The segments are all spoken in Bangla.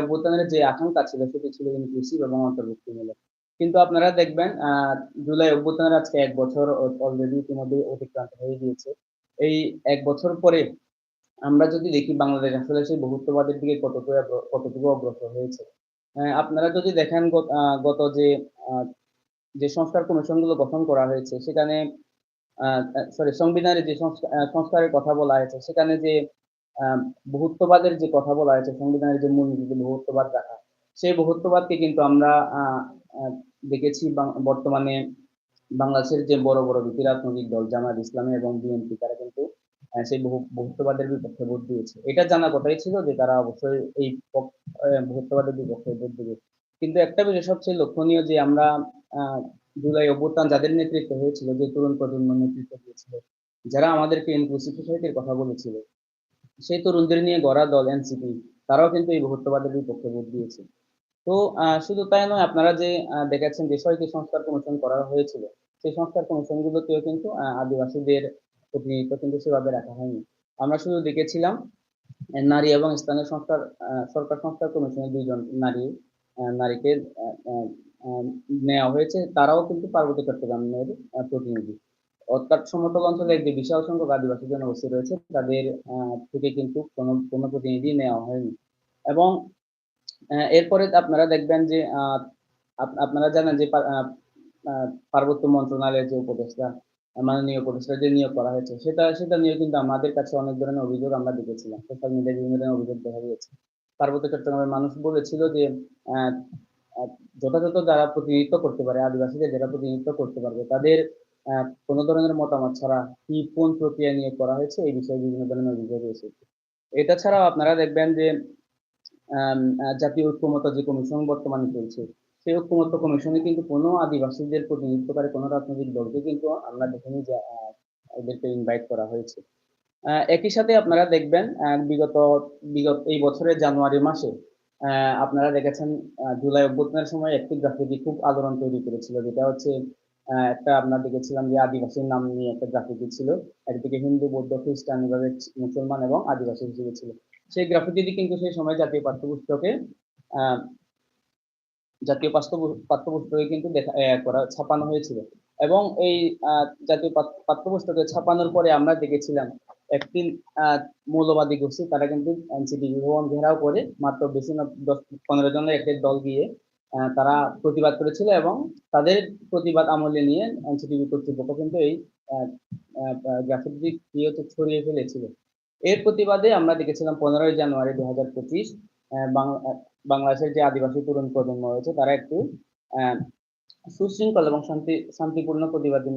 অভ্যুত্থানের যে আকাঙ্ক্ষা ছিল সেটি ছিল ইনক্লুসিভ এবং অন্তর্ভুক্তিমূলক। কিন্তু আপনারা দেখবেন জুলাই অভ্যুত্থানের আজকে ১ বছর অলরেডি ইতিমধ্যেই অতিক্রান্ত হয়ে গিয়েছে। এই ১ বছর পরে আমরা যদি দেখি, বাংলাদেশ আসলে সেই বহুত্ববাদের দিকে কতটুকু কতটুকু অগ্রসর হয়েছে। আপনারা যদি দেখেন গত যে যে সংস্কার কমিশনগুলো গঠন করা হয়েছে, সেখানে সরি সংবিধানের যে সংস্কারের কথা বলা হয়েছে, সেখানে যে বহুত্ববাদের যে কথা বলা হয়েছে সংবিধানের যে মূলনীতি বহুত্ববাদ রাখা। সেই বহুত্ববাদকে কিন্তু আমরা দেখেছি বর্তমানে বাংলাদেশের যে বড়, বড় দুটি রাজনৈতিক দল জামায়াত ইসলামী এবং বিএনপি তারা কিন্তু সেই বহু বহুত্ববাদের বিপক্ষে ভোট দিয়েছে। এটা জানার কথাই ছিল যে তারা অবশ্যই এই বহুত্ববাদের বিপক্ষে ভোট দিবে। কিন্তু একটা বিষয় সবচেয়ে লক্ষণীয় যে আমরা জুলাই অভ্যুত্থান যাদের নেতৃত্ব হয়েছিল, যে তরুণ প্রজন্ম নেতৃত্ব দিয়েছিল, যারা আমাদেরকে ইনক্লুসিভ সোসাইটির কথা বলেছিল, সেই তরুণদের নিয়ে গড়া দল এনসিপি তারাও কিন্তু এই বহুত্ববাদের বিপক্ষে ভোট দিয়েছে। তো শুধু তাই নয় আপনারা যে দেখেছেন যে ছয়টি সংস্কার কমিশন করা হয়েছিল, সেই সংস্কার কমিশনগুলোতেও কিন্তু আদিবাসীদের প্রতিনিধিত্ব কিন্তু সেভাবে রাখা হয়নি। আমরা শুধু দেখেছিলাম নারী এবং স্থানীয় সংস্কার সরকার সংস্কার কমিশনের ২ জন নারী নারীকে নেওয়া হয়েছে। তারাও কিন্তু পার্বত্য চট্টগ্রামের প্রতিনিধি। অর্থাৎ সমতল অঞ্চলে একটি বিশাল সংখ্যক আদিবাসী জনগোষ্ঠী রয়েছে তাদের থেকে কিন্তু কোনো কোন প্রতিনিধি নেওয়া হয়নি। এবং এরপরে আপনারা দেখবেন যে আপনারা জানেন যে পার্বত্য মন্ত্রণালয়ের যে উপদেষ্টা, মাননীয় উপদেষ্টা যে নিয়োগ করা হয়েছে সেটা, সেটা নিয়ে কিন্তু আমাদের কাছে অনেক ধরনের অভিযোগ আমরা দেখেছিলাম। সোশ্যাল মিডিয়ায় বিভিন্ন ধরনের অভিযোগ দেখা গিয়েছে। পার্বত্য চট্টগ্রামের মানুষ বলেছিল যে যথাযথ যারা প্রতিনিধিত্ব করতে পারে, আদিবাসীদের যারা প্রতিনিধিত্ব করতে পারবে তাদের কোন ধরনের মতামত ছাড়া কি কোন প্রক্রিয়া নিয়ে করা হয়েছে এই বিষয়ে বিভিন্ন ধরনের অভিযোগ এসেছে। এটা ছাড়াও আপনারা দেখবেন যে জাতীয় ঐক্যমত্য যে কমিশন বর্তমানে চলছে, সেই ঐক্যমত্য কমিশনে কিন্তু কোন আদিবাসীদের প্রতিনিধিত্বকারী কোন রাজনৈতিক দলকে কিন্তু আমরা দেখিনি যে আ ওদেরকে ইনভাইট করা হয়েছে। একই সাথে আপনারা দেখবেন বিগত বিগত এই বছরের জানুয়ারি মাসে আপনারা দেখেছেন জুলাই অভ্যুত্থানের সময় একটি গ্রাফিতি খুব আলোড়ন তৈরি করেছিল। যেটা হচ্ছে একটা আমরা দেখেছিলাম যে আদিবাসীর নাম নিয়ে একটা গ্রাফিতি ছিল। একদিকে হিন্দু, বৌদ্ধ, খ্রিস্টান এভাবে মুসলমান এবং আদিবাসী হিসেবে ছিল। সেই গ্রাফিতিটি কিন্তু সেই সময় জাতীয় পাঠ্যপুস্তকে জাতীয় পাঠ্য পাঠ্যপুস্তকে কিন্তু দেখা করা ছাপানো হয়েছিল। এবং এই জাতীয় পাঠ পাঠ্যপুস্তকে ছাপানোর পরে আমরা দেখেছিলাম একটি মৌলবাদী গোষ্ঠী তারা কিন্তু এনসিটিভি ভবন ঘেরাও করে মাত্র বেশি না ১০-১৫ জনের একটি দল গিয়ে তারা প্রতিবাদ করেছিল এবং তাদের প্রতিবাদ আমলে নিয়ে এনসিটিভি কর্তৃপক্ষ কিন্তু এই আ দিয়ে ছড়িয়ে ফেলেছিল। এর প্রতিবাদে আমরা দেখেছিলাম ১৫ই জানুয়ারি ২০২৫ অ্যা বাং আ বাংলাদেশের যে আদিবাসী তরুণ প্রজন্ম রয়েছে, তারা একটি সুশৃঙ্খল এবং শান্তি, শান্তিপূর্ণ প্রতিবাদী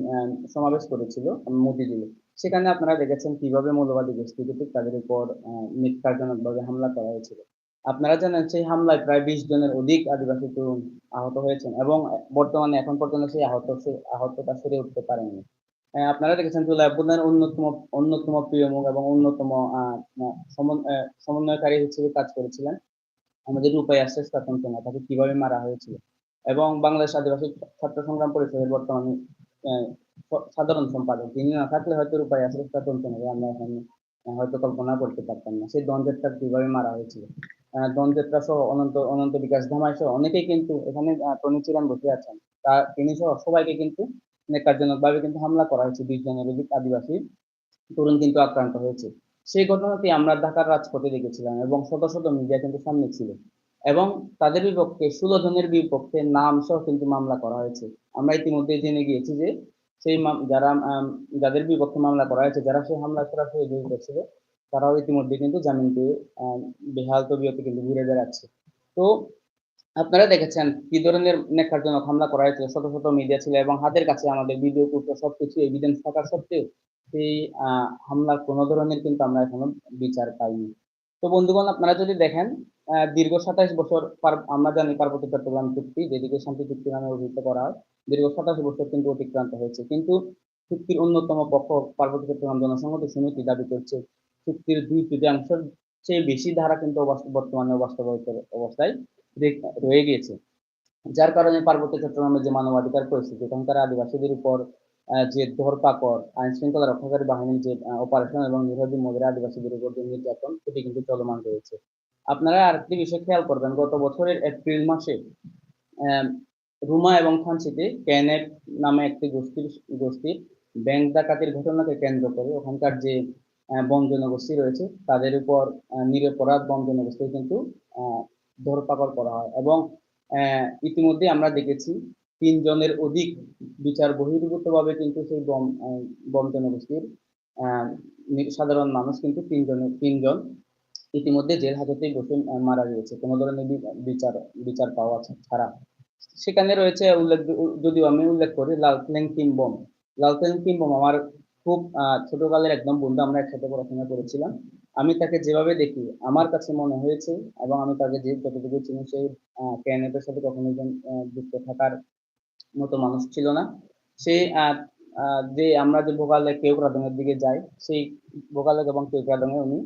সমাবেশ করেছিল মতিঝিলে। সেখানে আপনারা দেখেছেন কীভাবে মৌলবাদী গোষ্ঠী তাদের উপর আ নির্যাতনকভাবে হামলা করা হয়েছিল। আপনারা জানেন সেই হামলায় প্রায় ২০ জনের অধিক আদিবাসী তরুণ আহত হয়েছেন এবং বর্তমানে এখন পর্যন্ত সেই আহত আহতটা সেরে উঠতে পারেননি। অ্যা আপনারা দেখেছেন জুলাই অন্যতম অন্যতম প্রিয় মুখ এবং অন্যতম সমন্বয়কারী হিসেবে কাজ করেছিলেন আমাদের রূপাই আশ্রেষ তঞ্চনা তাকে কীভাবে মারা হয়েছিল। এবং বাংলাদেশ আদিবাসী ছাত্র সংগ্রাম পরিষদের বর্তমানে সাধারণ সম্পাদক যিনি না থাকলে হয়তো রূপাই আশ্রেষ তঞ্চনাকে আমরা এখন, হয়তো কল্পনা করতে পারতাম না। সেই দনজেটটা কীভাবে মারা হয়েছিল। আ দনজেত্রা সহ অনন্ত অনন্ত বিকাশ ধামাই সহ অনেকেই কিন্তু এখানে টনি চিরান বসে আছেন। তা তিনি সহ সবাইকে কিন্তু ন্যাক্কারজনকভাবে কিন্তু হামলা করা হয়েছে। ২০ জনের অধিক আদিবাসী তরুণ কিন্তু আক্রান্ত হয়েছে। সেই ঘটনাটি আমরা ঢাকার রাজপথে দেখেছিলাম এবং শত, শত মিডিয়া কিন্তু সামনে ছিল। এবং তাদের বিপক্ষে ১৬ জনের বিপক্ষে নাম সহ কিন্তু মামলা করা হয়েছে। আমরা ইতিমধ্যে জেনে গিয়েছি যে সেই যারা যাদের বিপক্ষে মামলা করা হয়েছে, যারা সেই হামলায় সরাসরি জড়িত ছিল, তারাও ইতিমধ্যে কিন্তু জামিন পেয়ে বেহাল তবিয়তে কিন্তু ঘুরে বেড়াচ্ছে। তো আপনারা দেখেছেন কি ধরনের ন্যাক্কারজনক হামলা করা হয়েছিল। শত, শত মিডিয়া ছিল এবং হাতের কাছে আমাদের ভিডিও ফুটেজ সবকিছু এভিডেন্স থাকা সত্ত্বেও সেই হামলার কোন ধরনের কিন্তু আমরা এখনও বিচার পাইনি। তো বন্ধুগণ আপনারা যদি দেখেন দীর্ঘ ২৭ বছর আমরা জানি পার্বত্য চট্টগ্রাম চুক্তি যেদিকে শান্তি চুক্তি নামে অভিহিত করা হয়। দীর্ঘ ২৭ বছর কিন্তু অতিক্রান্ত হয়েছে। কিন্তু চুক্তির অন্যতম পক্ষ পার্বত্য চট্টগ্রাম জনসংহতি সমিতি দাবি করছে চুক্তির ২ তৃতীয়াংশের চেয়ে বেশি ধারা কিন্তু বর্তমানে অবাস্তবায়িত অবস্থায় রয়ে গিয়েছে। যার কারণে পার্বত্য চট্টগ্রামের যে মানবাধিকার পরিস্থিতি এখানকার আদিবাসীদের উপর যে ধরপাকড়, আইন শৃঙ্খলা রক্ষাকারী বাহিনীর যে অপারেশন এবং নিরীহ মহিলা আদিবাসীদের উপর যে নির্যাতন সেটি কিন্তু চলমান রয়েছে। আপনারা আরেকটি বিষয় খেয়াল করবেন গত বছরের এপ্রিল মাসে রুমা এবং থানচিতে ক্যানেট নামে একটি গোষ্ঠীর গোষ্ঠীর ব্যাংক ডাকাতির ঘটনাকে কেন্দ্র করে ওখানকার যে বন জনগোষ্ঠী রয়েছে। তাদের উপর নিরপরাধ বন জনগোষ্ঠী কিন্তু ধরপাকড় করা হয়। এবং ইতিমধ্যে আমরা দেখেছি তিনজনের অধিক বিচার বহির্ভূতভাবে কিন্তু সেই বম জনগোষ্ঠীর সাধারণ মানুষ কিন্তু তিনজনের তিনজন ইতিমধ্যে জেল হাজতেই বসে মারা গিয়েছে। কোনো ধরনের বিচার বিচার পাওয়া ছাড়া। সেখানে রয়েছে উল্লেখ, যদিও আমি উল্লেখ করি লালকেন কিংবম। লালকেন কিংবম আমার খুব ছোটকালের একদম বন্ধু আমরা একসাথে পড়াশোনা করেছিলাম। আমি তাকে যেভাবে দেখি, আমার কাছে মনে হয়েছে এবং আমি তাকে যে যতটুকু চিনি সেই ক্যানেটের সাথে কখনো যুক্ত থাকার মতো মানুষ ছিল না। সে যে আমরা যে ভোগালে কেউ রাদনের দিকে যাই, সেই ভোগালে এবং কেউ রাদনে উনি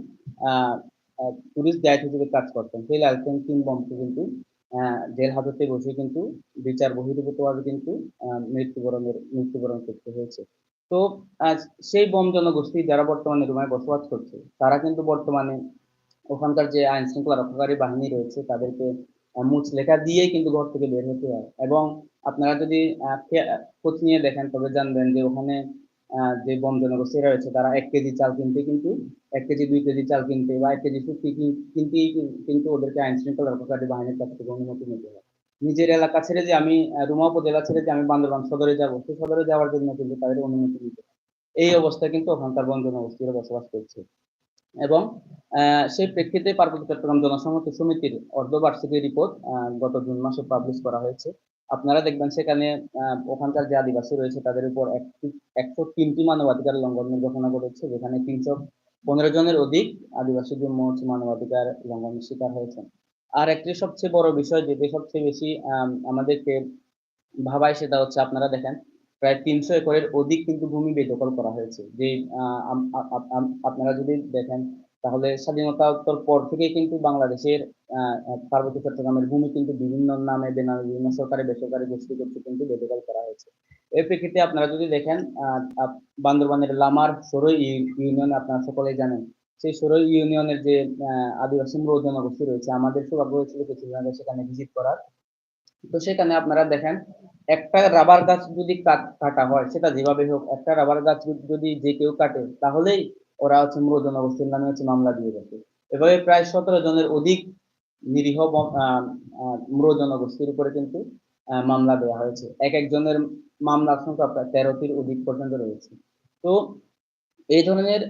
টুরিস্ট গাইড হিসেবে কাজ করতেন। সেই লালকেন কিংবমকে কিন্তু জেল হাজতে বসে কিন্তু বিচার বহির্ভূতভাবে কিন্তু মৃত্যুবরণের, মৃত্যুবরণ করতে হয়েছে। তো সেই বম জনগোষ্ঠী যারা বর্তমানে রুমায় বসবাস করছে, তারা কিন্তু বর্তমানে ওখানকার যে আইন শৃঙ্খলা রক্ষাকারী বাহিনী রয়েছে, তাদেরকে মুচ লেখা দিয়েই কিন্তু ঘর থেকে বের হতে হয়। এবং আপনারা যদি খোঁজ নিয়ে দেখেন, তবে জানবেন যে ওখানে যে বম জনগোষ্ঠী রয়েছে, তারা এক কেজি চাল কিনতে কিন্তু, এক কেজি, দুই কেজি চাল কিনতে বা এক কেজি শুক্তি কিনতেই কিন্তু ওদেরকে আইন শৃঙ্খলা রক্ষাকারী বাহিনীর কাছ থেকে অনুমতি নিতে হয়। নিজের এলাকা ছেড়ে যে আমি রুমা উপজেলা ছেড়ে যে আমি বান্দরবান সদরে যাব সেই সদরে যাওয়ার জন্য কিন্তু তাদের অনুমতি নিতে এই অবস্থায় কিন্তু ওখানকার বন জনগোষ্ঠীরা বসবাস করছে। এবং সেই প্রেক্ষিতে পার্বত্য চট্টগ্রাম জনসংহতি সমিতির অর্ধবার্ষিকী রিপোর্ট গত জুন মাসে পাবলিশ করা হয়েছে। আপনারা দেখবেন সেখানে ওখানকার যে আদিবাসী রয়েছে তাদের উপর একটি- একশো তিনটি মানবাধিকার লঙ্ঘনের ঘটনা ঘটেছে, যেখানে তিনশো পনেরো জনের অধিক আদিবাসী মানবাধিকার লঙ্ঘনের শিকার হয়েছেন। আর একটি সবচেয়ে বড় বিষয় যেটি সবচেয়ে বেশি আম, আমাদেরকে ভাবায় সেটা হচ্ছে আপনারা দেখেন প্রায় তিনশো একরের অধিক কিন্তু ভূমি বেদখল করা হয়েছে। যে আপনারা যদি দেখেন তাহলে স্বাধীনতার পর থেকেই কিন্তু বাংলাদেশের পার্বত্য চট্টগ্রামের ভূমি কিন্তু বিভিন্ন নামে বেনামে বিভিন্ন সরকারি বেসরকারি গোষ্ঠী কর্তৃক কিন্তু বেদখল করা হয়েছে। এর প্রেক্ষিতে আপনারা যদি দেখেন বান্দরবানের লামার সরই ইউনিয়ন আপনারা সকলেই জানেন সেই সরই ইউনিয়নের যে আদিবাসী মূল জনগোষ্ঠী রয়েছে, আমাদের সৌভাগ্য হয়েছিল কিছুদিন আগে সেখানে ভিজিট করার। তো সেখানে আপনারা দেখেন, একটা রাবার গাছ যদি কাটা হয়, সেটা যেভাবে হোক, একটা রাবার গাছ যদি- যে কেউ কাটে, তাহলেই ওরা হচ্ছে মৃত জনগোষ্ঠীর নামে হচ্ছে মামলা দিয়ে গেছে। এভাবে প্রায় সতেরো জনের অধিক নিরীহ মৃত জনগোষ্ঠীর উপরে কিন্তু মামলা দেওয়া হয়েছে। এক একজনের মামলার সংখ্যা প্রায় তেরোটির অধিক পর্যন্ত রয়েছে। তো এই ধরনের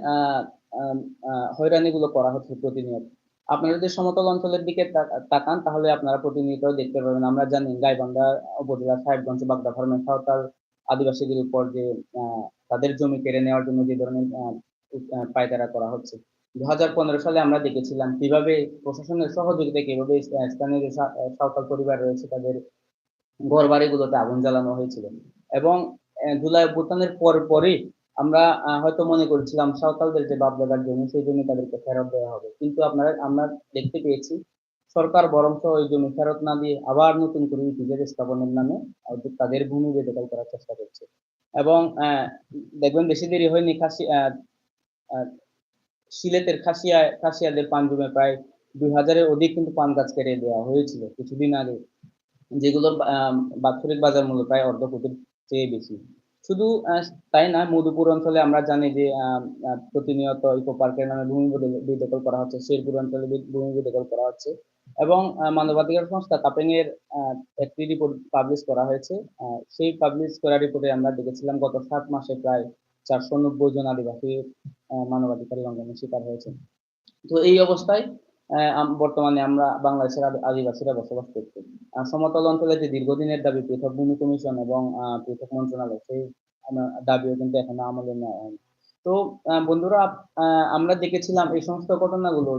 হয়রানিগুলো করা হচ্ছে প্রতিনিয়ত। আপনারা যদি সমতল অঞ্চলের দিকে তাকান, তাহলে আপনারা প্রতিনিয়ত দেখতে পাবেন আমরা জানি গাইবান্ধা উপজেলা সাহেবগঞ্জ, বাগদা, ফার্মের সাঁওতাল আদিবাসীদের উপর যে তাদের জমি কেড়ে নেওয়ার জন্য যে ধরনের পায়তারা করা হচ্ছে। দু হাজার পনেরো সালে আমরা দেখেছিলাম কীভাবে প্রশাসনের সহযোগিতা, কীভাবে স্থানীয় যে সাঁওতাল পরিবার রয়েছে, তাদের ঘর বাড়িগুলোতে আগুন জ্বালানো হয়েছিল। এবং জুলাই অভ্যুত্থানের পর পরই আমরা হয়তো মনে করেছিলাম সাঁওতালদের যে বাপদাদার জমি, সেই জমি তাদেরকে ফেরত দেওয়া হবে। কিন্তু আপনারা, আমরা দেখতে পেয়েছি, সরকার বরঞ্চ ওই জমি ফেরত না দিয়ে আবার নতুন করে ইপিজেড স্থাপনের নামে তাদের ভূমি বেদখল করার চেষ্টা করছে। এবং দেখবেন বেশি দেরি হয়নি, খাসি সিলেটের খাসিয়া, খাসিয়াদের পান জমে প্রায় দুই হাজারের অধিক কিন্তু পান গাছ কেটে দেওয়া হয়েছিল কিছুদিন আগে, যেগুলোর বাৎসরিক বাজার মূল্য প্রায় অর্ধ কোটির চেয়ে বেশি। শুধু তাই না? মধুপুর অঞ্চলে আমরা জানি যে প্রতিনিয়ত ইকো পার্কের নামে ভূমি বেদে- করা হচ্ছে। শেরপুর অঞ্চলে ভূমি বেদখল করা হচ্ছে। এবং মানবাধিকার সংস্থা কাপেং এর একটি রিপোর্ট পাবলিশ করা হয়েছে। সেই পাবলিশ করা রিপোর্টে আমরা দেখেছিলাম গত সাত মাসে প্রায় চারশো নব্বই জন আদিবাসী মানবাধিকার লঙ্ঘনের শিকার হয়েছে। তো এই অবস্থায় বর্তমানে আমরা বাংলাদেশের আদিবাসীরা বসবাস করছি। সমতল অঞ্চলে যে দীর্ঘদিনের দাবি পৃথক ভূমি কমিশন এবং পৃথক মন্ত্রণালয়, সেই দাবিও কিন্তু এখনও আমলে নেওয়া হয়নি। তো বন্ধুরা আমরা দেখেছিলাম এই সমস্ত ঘটনাগুলো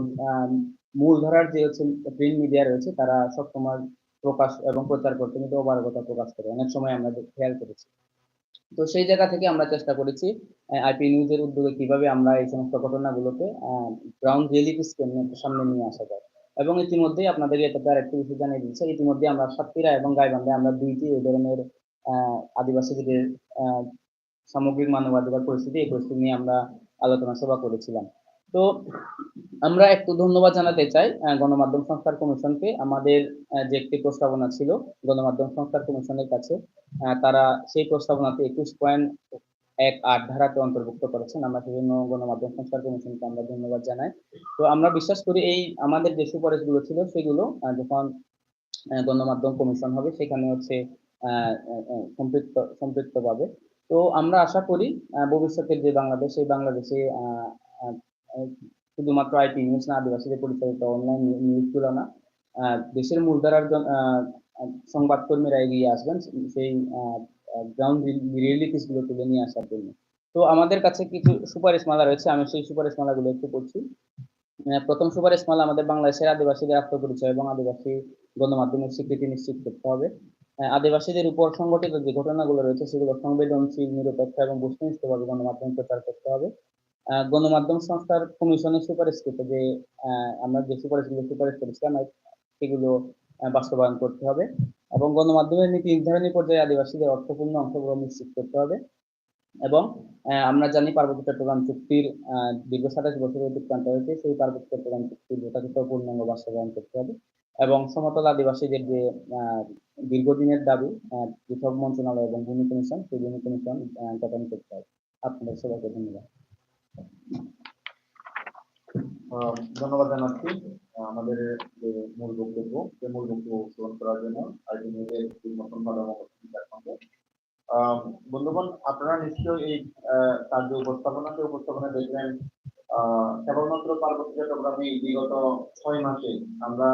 মূলধারার যে হচ্ছে প্রিন্ট মিডিয়া রয়েছে, তারা সবসময় প্রকাশ এবং প্রচার করতে কিন্তু অপারগতা প্রকাশ করে। অনেক সময় আমরা খেয়াল করেছি। তো সেই জায়গা থেকে আমরা চেষ্টা করেছি আইপি নিউজের উদ্যোগে কীভাবে আমরা এই সমস্ত ঘটনাগুলোকে গ্রাউন্ড রিয়েলিটি সামনে নিয়ে আসা যায়। এবং ইতিমধ্যে আপনাদের এটাতে আরেকটি বিষয় জানিয়ে দিচ্ছে ইতিমধ্যে আমরা সাতক্ষীরা এবং গাইবান্ধে, আমরা দুইটি এই ধরনের আদিবাসীদের সামগ্রিক মানবাধিকার পরিস্থিতি, এই পরিস্থিতি নিয়ে আমরা আলোচনা সভা করেছিলাম। তো আমরা একটু ধন্যবাদ জানাতে চাই গণমাধ্যম সংস্কার কমিশনকে। আমাদের যে একটি প্রস্তাবনা ছিল গণমাধ্যম সংস্কার কমিশনের কাছে তারা সেই প্রস্তাবনাতে একুশ পয়েন্ট এক আট ধারাকে অন্তর্ভুক্ত করেছেন। আমরা সেজন্য গণমাধ্যম সংস্কার কমিশনকে আমরা ধন্যবাদ জানাই। তো আমরা বিশ্বাস করি এই আমাদের যে সুপারিশগুলো ছিল সেগুলো যখন গণমাধ্যম কমিশন হবে সেখানে হচ্ছে সম্পৃক্ত সম্পৃক্ত পাবে তো আমরা আশা করি ভবিষ্যতের যে বাংলাদেশ, সেই বাংলাদেশে শুধুমাত্র আইটি নিউজ না, আদিবাসীদের পরিচালিত অনলাইন নিউজগুলো না দেশের মূলধারার সংবাদকর্মীরা এগিয়ে আসবেন সেই গ্রাউন্ড রিয়েলিটিসগুলো তুলে নিয়ে আসার জন্য। তো আমাদের কাছে কিছু সুপারিশ মালা রয়েছে, আমি সেই সুপারিশমালাগুলো একটু করছি প্রথম সুপারিশমালা আমাদের বাংলাদেশের আদিবাসীদের আত্মপরিচয় এবং আদিবাসী গণমাধ্যমের স্বীকৃতি নিশ্চিত করতে হবে। আদিবাসীদের উপর সংগঠিত যে ঘটনাগুলো রয়েছে, সেগুলো সংবেদনশীল, নিরপেক্ষ এবং বস্তুনিষ্ঠভাবে গণমাধ্যম প্রচার করতে হবে। গণমাধ্যম সংস্থার কমিশনের সুপারিশকৃত যে আহ, আমরা যে সুপারিশগুলো সুপারিশ করেছিলাম সেগুলো বাস্তবায়ন করতে হবে এবং গণমাধ্যমের নীতি নির্ধারণী পর্যায়ে আদিবাসীদের অর্থপূর্ণ অংশগ্রহণ নিশ্চিত করতে হবে এবং আমরা জানি পার্বত্য চট্টগ্রাম চুক্তির দীর্ঘ সাতাশ বছর অতিক্রান্ত হয়েছে সেই পার্বত্য চট্টগ্রাম চুক্তির যথাযথ পূর্ণাঙ্গ বাস্তবায়ন করতে হবে এবং সমতল আদিবাসীদের যে দীর্ঘদিনের দাবি পৃথক মন্ত্রণালয় এবং ভূমি কমিশন সেই ভূমি কমিশন গঠন করতে হবে। আপনাদের সবাইকে ধন্যবাদ। ধন্যবাদ জানাচ্ছি আমাদের যে মূল বক্তব্য সেই মূল বক্তব্য উপস্থাপন করার জন্য আইটি নিউজের মতন ভালো বন্ধুগণ, আপনারা নিশ্চয়ই এই কার্য উপস্থাপনাতে উপস্থাপনা দেখলেন কেবলমাত্র পার্বত্য চট্টগ্রামে বিগত ছয় মাসে আমরা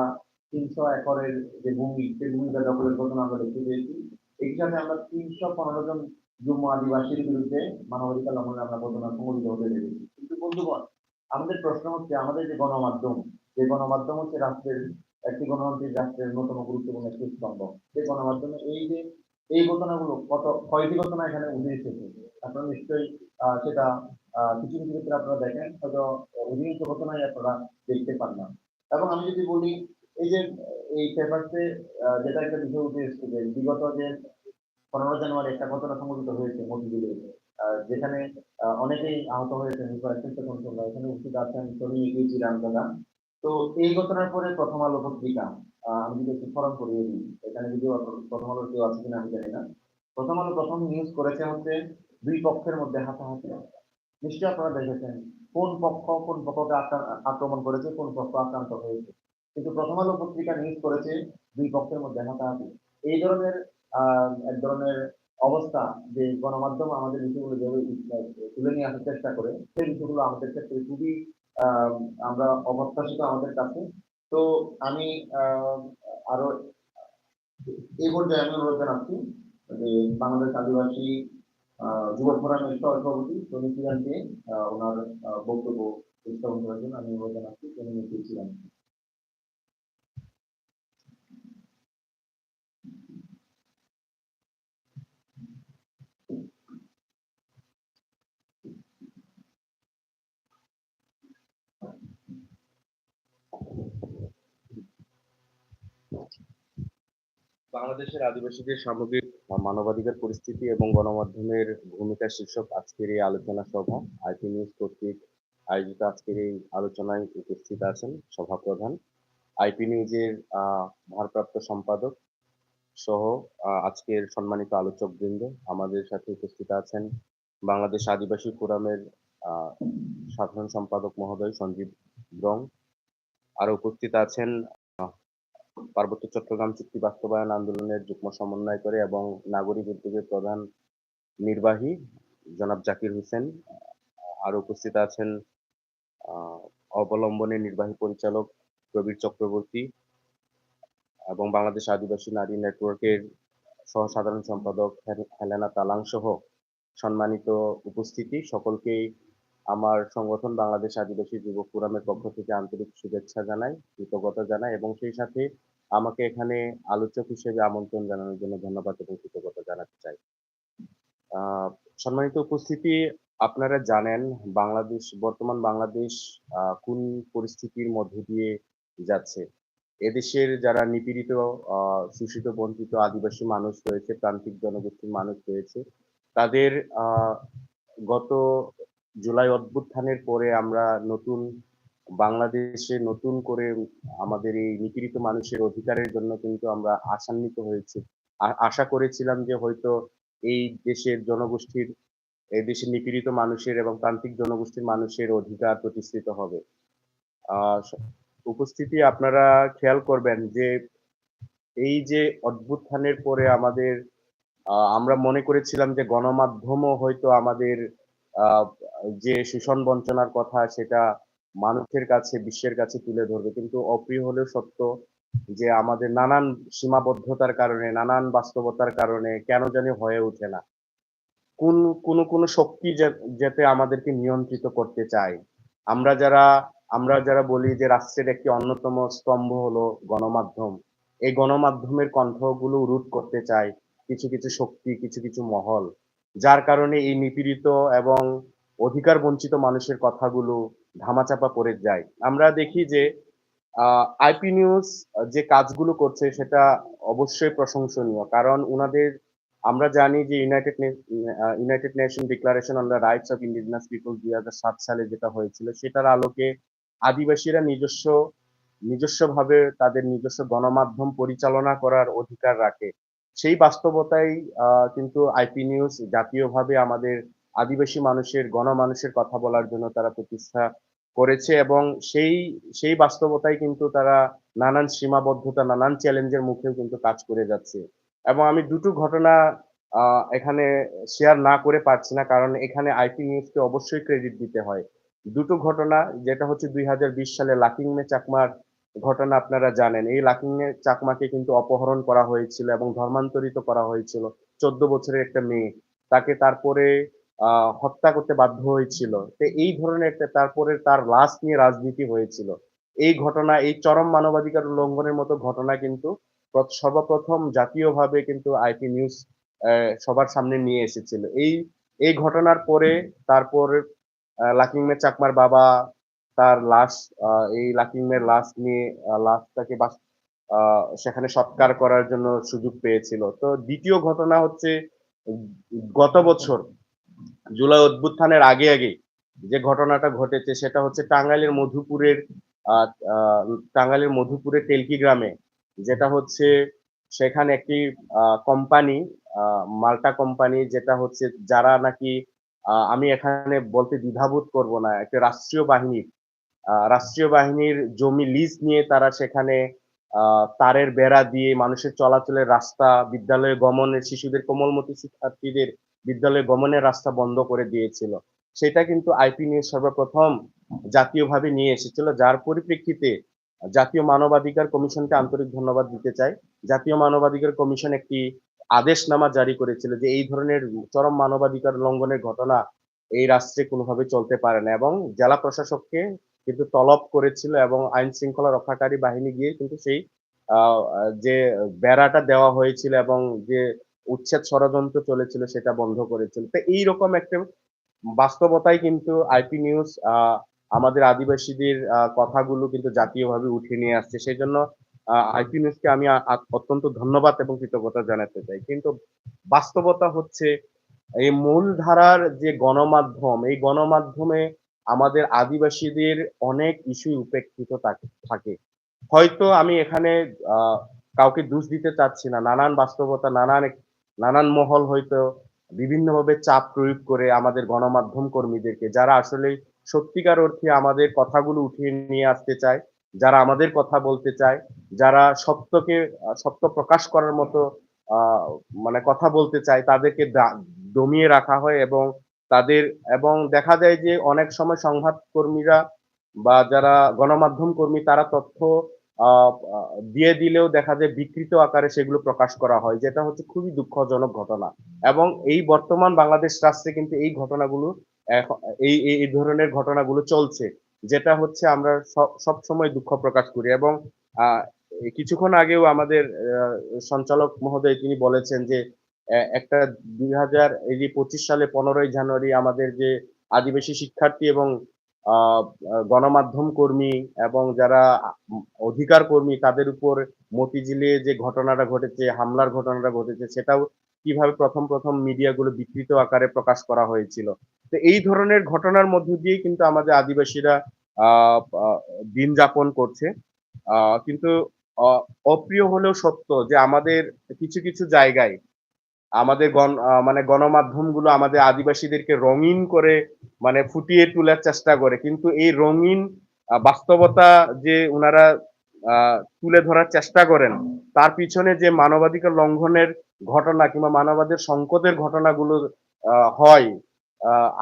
তিনশো একরের যে ভূমি, সেই ভূমিটা দখলের ঘটনা আমরা দেখতে পেয়েছি। সাথে আমরা তিনশো পনেরো জন জম্মু আদিবাসীর বিরুদ্ধে মানবাধিকার লঙ্ঘনে আমরা ঘটনা সংঘটিত হতে দেখেছি। কিন্তু বন্ধুগণ আমাদের প্রশ্ন হচ্ছে আমাদের যে গণমাধ্যম যে গণমাধ্যম হচ্ছে রাষ্ট্রের একটি গণতান্ত্রিক রাষ্ট্রের অন্যতম গুরুত্বপূর্ণ একটি স্তম্ভ। সেই গণমাধ্যমে এই যে এই ঘটনাগুলো কত কয়টি ঘটনা এখানে উঠে এসেছে আপনারা নিশ্চয়ই সেটা কিছু কিছু ক্ষেত্রে আপনারা দেখেন হয়তো অধিকাংশ ঘটনাই আপনারা দেখতে পান না। এবং আমি যদি বলি এই যে এই পেপারসে যেটা একটা বিষয় উঠে এসেছে বিগত যে পনেরো জানুয়ারি একটা ঘটনা সংঘটিত হয়েছে মতিঝিলে আহ, যেখানে অনেকেই আহত হয়েছেন কয়েকটা কন্ট্রোলার এখানে উপস্থিত আছেন শনি এগিয়েছি রামদাদা। তো এই ঘটনার পরে প্রথম আলো পত্রিকা আমি যদি একটু স্মরণ করিয়ে দিই, এখানে আপনার প্রথম আলো কেউ আছে কিনা আমি জানি না। প্রথম আলো, প্রথম নিউজ করেছে হচ্ছে দুই পক্ষের মধ্যে হাতাহাতি। নিশ্চয়ই আপনারা দেখেছেন, কোন পক্ষ, কোন পক্ষকে আক্রমণ করেছে, কোন পক্ষ আক্রান্ত হয়েছে। কিন্তু প্রথম আলো পত্রিকা নিউজ করেছে দুই পক্ষের মধ্যে হাতাহাতি। এই ধরনের এক ধরনের অবস্থা যে গণমাধ্যম আমাদের বিষয়গুলো যেভাবে তুলে নিয়ে আসার চেষ্টা করে, সেই বিষয়গুলো আমাদের ক্ষেত্রে খুবই আমরা অপ্রত্যাশিত আমাদের কাছে। তো আমি আরও এই পর্যায়ে আমি অনুরোধ জানাচ্ছি যে বাংলাদেশ আদিবাসী যুব ফোরামের সভাপতি টনি চিরানকে ওনার বক্তব্য উপস্থাপন করার জন্য আমি অনুরোধ জানাচ্ছি। টনি মিত্র বাংলাদেশের আদিবাসীদের সামগ্রিক মানবাধিকার পরিস্থিতি এবং গণমাধ্যমের ভূমিকা শীর্ষক আজকের এই আলোচনা সভা, আইপি নিউজ কর্তৃক আয়োজিত আজকের এই আলোচনায় উপস্থিত আছেন সভাপ্রধান, আইপি নিউজের ভারপ্রাপ্ত সম্পাদক সহ আজকের সম্মানিত আলোচক বৃন্দ আমাদের সাথে উপস্থিত আছেন বাংলাদেশ আদিবাসী ফোরামের সাধারণ সম্পাদক মহোদয় সঞ্জীব ব্রং আরও উপস্থিত আছেন পার্বত্য চট্টগ্রাম চুক্তি বাস্তবায়ন আন্দোলনের যুগ্ম সমন্বয় করে এবং নাগরিক উদ্যোগের প্রধান নির্বাহী জনাব জাকির হোসেন আরও উপস্থিত আছেন আহ, অবলম্বনের নির্বাহী পরিচালক প্রবীর চক্রবর্তী এবং বাংলাদেশ আদিবাসী নারী নেটওয়ার্কের সহ সাধারণ সম্পাদক হেল- হেলেনা তালাং সহ সম্মানিত উপস্থিতি সকলকেই আমার সংগঠন বাংলাদেশ আদিবাসী যুব ফোরামের পক্ষ থেকে আন্তরিক শুভেচ্ছা জানাই, কৃতজ্ঞতা জানাই এবং সেই সাথে আমাকে এখানে আলোচক হিসেবে আমন্ত্রণ জানানোর জন্য ধন্যবাদ এবং কৃতজ্ঞতা জানাতে চাই। সম্মানিত উপস্থিতি, আপনারা জানেন বাংলাদেশ, বর্তমান বাংলাদেশ কোন পরিস্থিতির মধ্য দিয়ে যাচ্ছে। এদেশের যারা নিপীড়িত শোষিত, বঞ্চিত আদিবাসী মানুষ রয়েছে, প্রান্তিক জনগোষ্ঠীর মানুষ রয়েছে, তাদের গত জুলাই অভ্যুত্থানের পরে আমরা নতুন বাংলাদেশে নতুন করে আমাদের এই নিপীড়িত মানুষের অধিকারের জন্য কিন্তু আমরা আশান্বিত হয়েছি। আশা করেছিলাম যে হয়তো এই দেশের জনগোষ্ঠীর, এই দেশের নিপীড়িত মানুষের এবং প্রান্তিক জনগোষ্ঠীর মানুষের অধিকার প্রতিষ্ঠিত হবে। উপস্থিতি আপনারা খেয়াল করবেন যে এই যে অভ্যুত্থানের পরে আমাদের আমরা মনে করেছিলাম যে গণমাধ্যমও হয়তো আমাদের যে শোষণ বঞ্চনার কথা সেটা মানুষের কাছে, বিশ্বের কাছে তুলে ধরবে। কিন্তু অপ্রিয় হলেও সত্য যে আমাদের নানান সীমাবদ্ধতার কারণে, নানান বাস্তবতার কারণে কেন জানি হয়ে ওঠে না। কোন কোন কোন শক্তি যাতে আমাদেরকে নিয়ন্ত্রিত করতে চায়। আমরা যারা আমরা যারা বলি যে রাষ্ট্রের একটি অন্যতম স্তম্ভ হলো গণমাধ্যম, এই গণমাধ্যমের কণ্ঠগুলো রুট করতে চায় কিছু কিছু শক্তি, কিছু কিছু মহল। যার কারণে এই নিপীড়িত এবং অধিকার বঞ্চিত মানুষের কথাগুলো ধামাচাপা পড়ে যায়। আমরা দেখি যে আইপি নিউজ যে কাজগুলো করছে সেটা অবশ্যই প্রশংসনীয়। কারণ উনাদের, আমরা জানি যে United United Nation Declaration on the Rights of Indigenous People দুই হাজার সাত সালে যেটা হয়েছিল, সেটার আলোকে আদিবাসীরা নিজস্ব, নিজস্বভাবে তাদের নিজস্ব গণমাধ্যম পরিচালনা করার অধিকার রাখে। সেই বাস্তবতাই কিন্তু আইপি নিউজ জাতীয়ভাবে আমাদের আদিবাসী মানুষের, গণমানুষের কথা বলার জন্য তারা প্রতিষ্ঠা করেছে এবং সেই সেই বাস্তবতাই কিন্তু তারা নানান সীমাবদ্ধতা, নানান চ্যালেঞ্জের মুখেও কিন্তু কাজ করে যাচ্ছে। এবং আমি দুটো ঘটনা এখানে শেয়ার না করে পারছি না কারণ এখানে আইপি নিউজকে অবশ্যই ক্রেডিট দিতে হয়। দুটো ঘটনা, যেটা হচ্ছে দুই হাজার বিশ সালে লাকিংমে চাকমার ঘটনা আপনারা জানেন। এই লাকিংমে চাকমাকে কিন্তু অপহরণ করা হয়েছিল এবং ধর্মান্তরিত করা হয়েছিল চোদ্দ বছরের একটা মেয়ে। তাকে তারপরে হত্যা করতে বাধ্য হয়েছিল। তো এই ধরনের একটা, তারপরে তার লাশ নিয়ে রাজনীতি হয়েছিল। এই ঘটনা, এই চরম মানবাধিকার উল্লঙ্ঘনের মতো ঘটনা কিন্তু সর্বপ্রথম জাতীয়ভাবে কিন্তু আইটি নিউজ সবার সামনে নিয়ে এসেছিল। এই এই ঘটনার পরে তারপর লাকিংমে চাকমার বাবা তার লাশ এই লাকিংমের লাশ নিয়ে লাশটাকে বাস সেখানে সৎকার করার জন্য সুযোগ পেয়েছিল। তো দ্বিতীয় ঘটনা হচ্ছে, গত বছর জুলাই অভ্যুত্থানের আগে আগে যে ঘটনাটা ঘটেছে সেটা হচ্ছে টাঙ্গাইলের মধুপুরের টাঙ্গাইলের মধুপুরের তেলকি গ্রামে। যেটা হচ্ছে সেখানে একটি কোম্পানি মাল্টা কোম্পানি যেটা হচ্ছে যারা নাকি আমি এখানে বলতে দ্বিধাবোধ করব না, একটা রাষ্ট্রীয় বাহিনীর রাষ্ট্রীয় বাহিনীর জমি লিজ নিয়ে তারা সেখানে তারের বেড়া দিয়ে মানুষের চলাচলের রাস্তা বিদ্যালয়ে গমনের, শিশুদের কোমলমতি শিক্ষার্থীদের বিদ্যালয়ে গমনের রাস্তা বন্ধ করে দিয়েছিল। সেটা কিন্তু আইপি নিয়ে সর্বপ্রথম জাতীয়ভাবে নিয়ে এসেছিল, যার পরিপ্রেক্ষিতে জাতীয় মানবাধিকার কমিশনকে আন্তরিক ধন্যবাদ দিতে চাই। জাতীয় মানবাধিকার কমিশন একটি আদেশনামা জারি করেছিল যে এই ধরনের চরম মানবাধিকার লঙ্ঘনের ঘটনা এই রাষ্ট্রে কোনোভাবে চলতে পারে না এবং জেলা প্রশাসককে কিন্তু তলব করেছিল এবং আইন শৃঙ্খলা রক্ষাকারী বাহিনী গিয়ে কিন্তু সেই যে বেড়াটা দেওয়া হয়েছিল এবং যে উচ্ছেদ ষড়যন্ত্র চলেছিল সেটা বন্ধ করেছিল। তো এইরকম একটা বাস্তবতায় কিন্তু আইপি নিউজ আমাদের আদিবাসীদের কথাগুলো কিন্তু জাতীয়ভাবে উঠে নিয়ে আসছে। সেই জন্য আইপি নিউজকে আমি অত্যন্ত ধন্যবাদ এবং কৃতজ্ঞতা জানাতে চাই। কিন্তু বাস্তবতা হচ্ছে, এই মূলধারার যে গণমাধ্যম, এই গণমাধ্যমে আমাদের আদিবাসীদের অনেক ইস্যু উপেক্ষিত থাকে হয়তো আমি এখানে কাউকে দোষ দিতে চাচ্ছি না, নানান বাস্তবতা, নানান নানান মহল হয়তো বিভিন্নভাবে চাপ প্রয়োগ করে আমাদের গণমাধ্যম কর্মীদেরকে, যারা আসলে সত্যিকার অর্থে আমাদের কথাগুলো উঠিয়ে নিয়ে আসতে চায়, যারা আমাদের কথা বলতে চায়, যারা সত্যকে সত্য প্রকাশ করার মতো মানে কথা বলতে চায়, তাদেরকে দমিয়ে রাখা হয় এবং তাদের এবং দেখা যায় যে অনেক সময় সংবাদ কর্মীরা বা যারা গণমাধ্যম কর্মী, তারা তথ্য দিয়ে দিলেও দেখা যায় বিকৃত আকারে সেগুলো প্রকাশ করা হয়, যেটা হচ্ছে খুবই দুঃখজনক ঘটনা। এবং এই বর্তমান বাংলাদেশ রাষ্ট্রে কিন্তু এই ঘটনাগুলো এই এই ধরনের ঘটনাগুলো চলছে, যেটা হচ্ছে আমরা সব সময় দুঃখ প্রকাশ করি। এবং কিছুক্ষণ আগেও আমাদের সঞ্চালক মহোদয় তিনি বলেছেন যে একটা দুই হাজার এই যে পঁচিশ সালে পনেরোই জানুয়ারি আমাদের যে আদিবাসী শিক্ষার্থী এবং গণমাধ্যম কর্মী এবং যারা অধিকার কর্মী তাদের উপর মতিঝিলে যে ঘটনাটা ঘটেছে, হামলার ঘটনাটা ঘটেছে, সেটাও কীভাবে প্রথম প্রথম মিডিয়াগুলো বিকৃত আকারে প্রকাশ করা হয়েছিল। তো এই ধরনের ঘটনার মধ্য দিয়েই কিন্তু আমাদের আদিবাসীরা দিন যাপন করছে। কিন্তু অপ্রিয় হলেও সত্য যে আমাদের কিছু কিছু জায়গায় আমাদের গণ মানে গণমাধ্যমগুলো আমাদের আদিবাসীদেরকে রঙিন করে মানে ফুটিয়ে তোলার চেষ্টা করে। কিন্তু এই রঙিন বাস্তবতা যে ওনারা তুলে ধরার চেষ্টা করেন, তার পিছনে যে মানবাধিকার লঙ্ঘনের ঘটনা কিংবা মানবাধিকার সংকটের ঘটনাগুলো হয়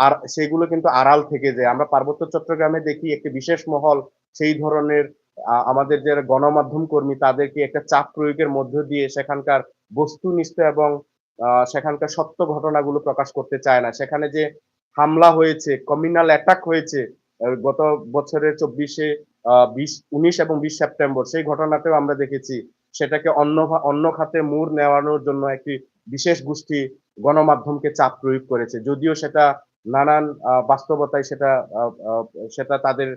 আর সেগুলো কিন্তু আড়াল থেকে যায়। আমরা পার্বত্য চট্টগ্রামে দেখি একটি বিশেষ মহল, সেই ধরনের আমাদের যারা গণমাধ্যম কর্মী, তাদেরকে একটা চাপ প্রয়োগের মধ্য দিয়ে সেখানকার বস্তুনিষ্ঠ এবং সেখানকার সত্য ঘটনাগুলো প্রকাশ করতে চায় না। সেখানে যে হামলা হয়েছে কমিউনাল অ্যাটাক হয়েছে গত বছরের চব্বিশে বিশ, উনিশ এবং বিশ সেপ্টেম্বর, সেই ঘটনাতেও আমরা দেখেছি সেটাকে অন্য অন্য খাতে মুর নেওয়ানোর জন্য একটি বিশেষ গোষ্ঠী গণমাধ্যমকে চাপ প্রয়োগ করেছে। যদিও সেটা নানান বাস্তবতায় সেটা সেটা তাদের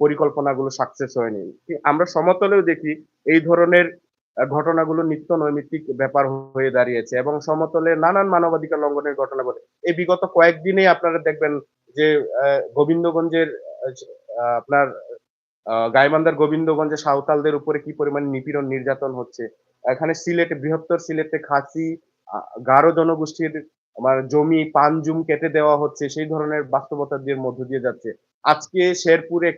পরিকল্পনাগুলো সাকসেস হয়নি। আমরা সমতলেও দেখি এই ধরনের ঘটনাগুলো নিত্য নৈমিত্তিক ব্যাপার হয়ে দাঁড়িয়েছে এবং সমতলে নানান মানবাধিকার লঙ্ঘনের ঘটনা ঘটে। এই বিগত কয়েকদিনে আপনারা দেখবেন যে গোবিন্দগঞ্জের আপনার গাইবান্ধার গোবিন্দগঞ্জে সাঁওতালদের উপরে কি পরিমাণ নিপীড়ন নির্যাতন হচ্ছে। এখানে সিলেটে, বৃহত্তর সিলেটে খাসি গারো জনগোষ্ঠীর, আমার জমি, পান জুম কেটে দেওয়া হচ্ছে, সেই ধরনের বাস্তবতার মধ্য দিয়ে যাচ্ছে। আজকে শেরপুরে